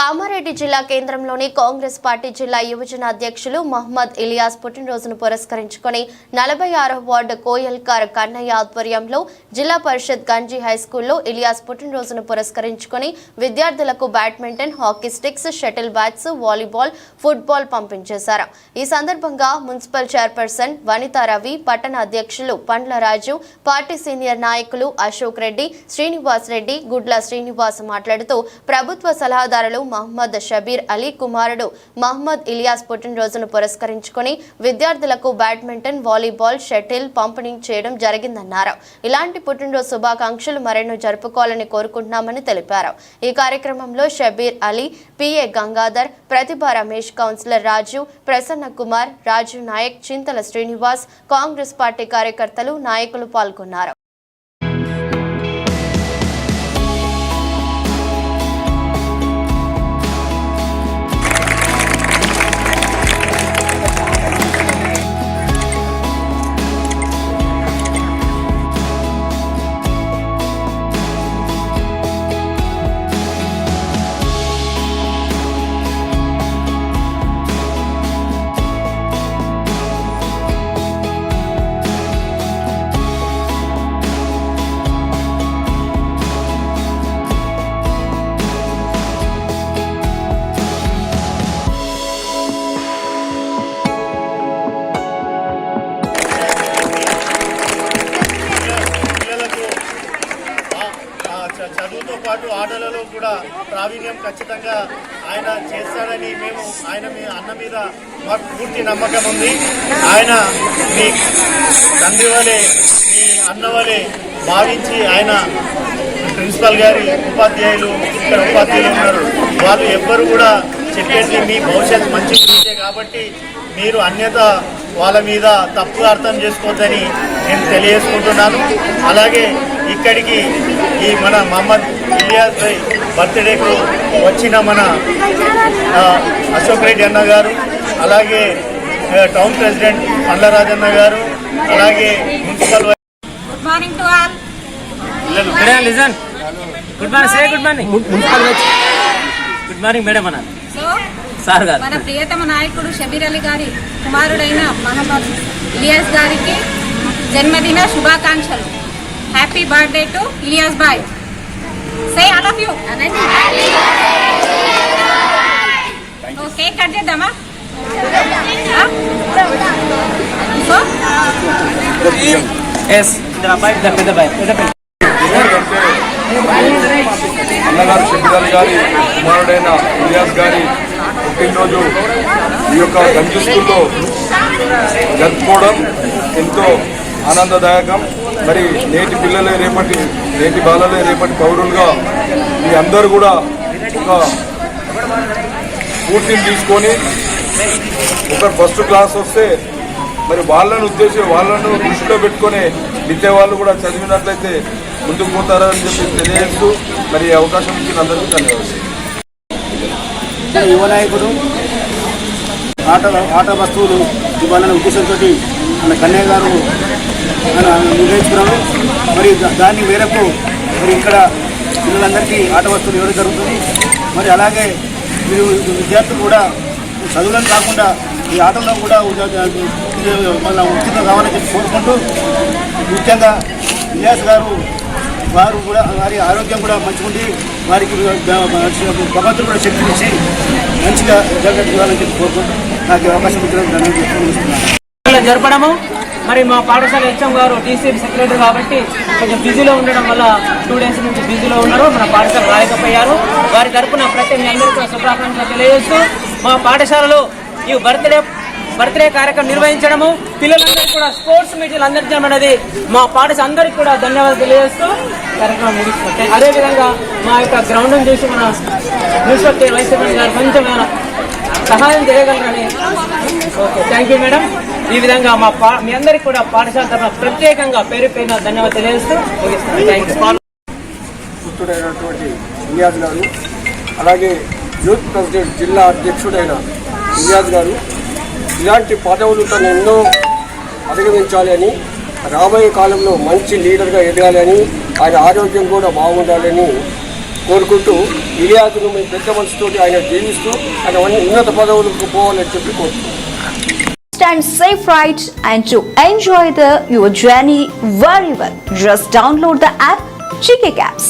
కామారెడ్డి జిల్లా కేంద్రంలోని కాంగ్రెస్ పార్టీ జిల్లా యువజన అధ్యక్షులు మహమ్మద్ ఇలియాస్ పుట్టినరోజును పురస్కరించుకుని నలభై ఆరవ వార్డు కోయల్కార్ కన్నయ్య ఆధ్వర్యంలో జిల్లా పరిషత్ గంజీ హైస్కూల్లో ఇలియాస్ పుట్టినరోజును పురస్కరించుకొని విద్యార్థులకు badminton hockey sticks shuttle bats volleyball football పంపించేశారు. ఈ సందర్భంగా మున్సిపల్ చైర్పర్సన్ వనితా రవి పట్టణ అధ్యక్షులు పండ్ల రాజు పార్టీ సీనియర్ నాయకులు అశోక్ రెడ్డి శ్రీనివాస్ రెడ్డి గుడ్ల శ్రీనివాస్ మాట్లాడుతూ ప్రభుత్వ సలహాదారులు మహమ్మద్ షబీర్ అలీ కుమారుడు మహమ్మద్ ఇలియాస్ పుట్టినరోజును పురస్కరించుకుని విద్యార్థులకు బ్యాడ్మింటన్ వాలీబాల్ షటిల్ పంపిణీ చేయడం జరిగిందన్నారు. ఇలాంటి పుట్టినరోజు శుభాకాంక్షలు మరెన్నో జరుపుకోవాలని కోరుకుంటున్నామని తెలిపారు. ఈ కార్యక్రమంలో Shabbir Ali PA Gangadhar Pratibha Ramesh councillor Raju Prasanna Kumar Raju Nayak Chintala Srinivas Congress party కార్యకర్తలు నాయకులు పాల్గొన్నారు. పాటు ఆటలలో కూడా ప్రావీణ్యం ఖచ్చితంగా ఆయన చేస్తాడని మేము ఆయన మీ అన్న మీద మాకు పూర్తి నమ్మకం ఉంది. ఆయన మీ తండ్రి వలె మీ అన్న వలె భావించి ఆయన ప్రిన్సిపల్ గారి ఉపాధ్యాయులు ఇక్కడ ఉపాధ్యాయులు ఉన్నారు. వాళ్ళు ఎవ్వరు కూడా చెప్పేసి మీ భవిష్యత్ మంచి గురించే కాబట్టి మీరు అన్యత వాళ్ళ మీద తప్పుగా అర్థం చేసుకోవద్దని నేను తెలియజేసుకుంటున్నాను. అలాగే ఇక్కడికి ఈ మన మహమ్మద్ ఇలియాస్ భాయ్ బర్త్డేకు వచ్చిన మన అశోక్ రెడ్డి అన్న గారు అలాగే టౌన్ ప్రెసిడెంట్ పండ్లరాజన్న గారు అలాగే municipal good morning to all listen good morning say good morning municipal good morning madam అన్న సో సార్ గారు. మన ప్రియతమ నాయకుడు షబీర్ అలీ గారి కుమారుడైన మహమ్మద్ ఇలియాస్ గారికి జన్మదిన శుభాకాంక్షలు. Happy birthday to Ilyas bye say all of you cake cut చేద్దామా సో ఎస్ ఇద్దరు అబ్బాయి ఇద్దరు పెద్ద అబ్బాయి పెద్ద పెద్ద అన్నగారు షబ్బిరాల్ గారి కుమారుడైన ఇలియాస్ గారి పుట్టినరోజు ఈ యొక్క గంజి స్కూల్లో జరుపుకోవడం ఎంతో ఆనందదాయకం మరి నేటి పిల్లలే రేపటి నేటి బాలలే రేపటి పౌరులుగా మీ అందరూ కూడా ఒక స్ఫూర్తిని తీసుకొని ఒక ఫస్ట్ క్లాస్ వస్తే మరి వాళ్ళను ఉద్దేశం వాళ్ళను దృష్టిలో పెట్టుకొని మిగతా వాళ్ళు కూడా చదివినట్లయితే ముందుకు పోతారని చెప్పి తెలియజేస్తూ మరి అవకాశం ఇచ్చిన అందరికీ ధన్యవాదాలు. యువ నాయకుడు ఆట ఆట వస్తువులు ఇవ్వాలనే ఉద్దేశంతో మన కన్నయ్య గారు మరి దా- దాని మేరకు మరి ఇక్కడ పిల్లలందరికీ ఆట వస్తువులు ఇవ్వడం జరుగుతుంది. మరి అలాగే మీరు విద్యార్థులు కూడా చదువులను కాకుండా ఈ ఆటల్లో కూడా మన ఉచితం కావాలని చెప్పి కోరుకుంటూ ముఖ్యంగా ఇలియాస్ గారు వారు కూడా వారి ఆరోగ్యం కూడా మంచిగుండి వారికి భగవంతుడు కూడా శక్తినిచ్చి మంచిగా జరగట్టు ఇవ్వాలని చెప్పి కోరుకుంటూ నాకు అవకాశం ఇచ్చిన జరపడము. మరి మా పాఠశాల హెచ్ఎం గారు టీసీపీ సెక్రటరీ కాబట్టి కొంచెం బిజీలో ఉండడం వల్ల టూ డేస్ నుంచి బిజీలో ఉన్నారు. మన పాఠశాల రాయకపోయారు వారి తరపున ప్రతి మీ అందరికీ కూడా శుభాకాంక్షలు తెలియజేస్తూ మా పాఠశాలలో ఈ బర్త్డే బర్త్డే కార్యక్రమం నిర్వహించడము పిల్లలందరికీ కూడా స్పోర్ట్స్ మీటింగ్లు అందించడం అనేది మా పాఠశాల అందరికీ కూడా ధన్యవాదాలు తెలియజేస్తూ కార్యక్రమం ముగిస్తున్నాం. అదేవిధంగా మా యొక్క గ్రౌండ్ చూసి మన మున్సిపల్ వైస్ చైర్మన్ గారు కొంచెం సహాయం చేయగలరని. ఓకే థ్యాంక్ యూ మేడం ఈ విధంగా మా పా మీ అందరికీ కూడా పాఠశాల తరఫున ప్రత్యేకంగా పేరు పైన ధన్యవాదాలు తెలియజేస్తూ ముగిస్తున్నాను. థ్యాంక్ యూ గారు అలాగే యూత్ ప్రెసిడెంట్ జిల్లా అధ్యక్షుడైన ఇలియాజ్ గారు ఇలాంటి పదవులు తను ఎన్నో అధిగమించాలి అని రాబోయే కాలంలో మంచి లీడర్గా ఎదగాలి అని ఆయన ఆరోగ్యం కూడా బాగుండాలని కోరుకుంటూ ఇలియాదును మీ పెద్ద మనసుతోటి ఆయన జీవిస్తూ ఆయన ఉన్నత పదవులకు పోవాలని చెప్పి కోరుతున్నాను and safe right and to enjoy the your journey very well. Just download the app GK Caps.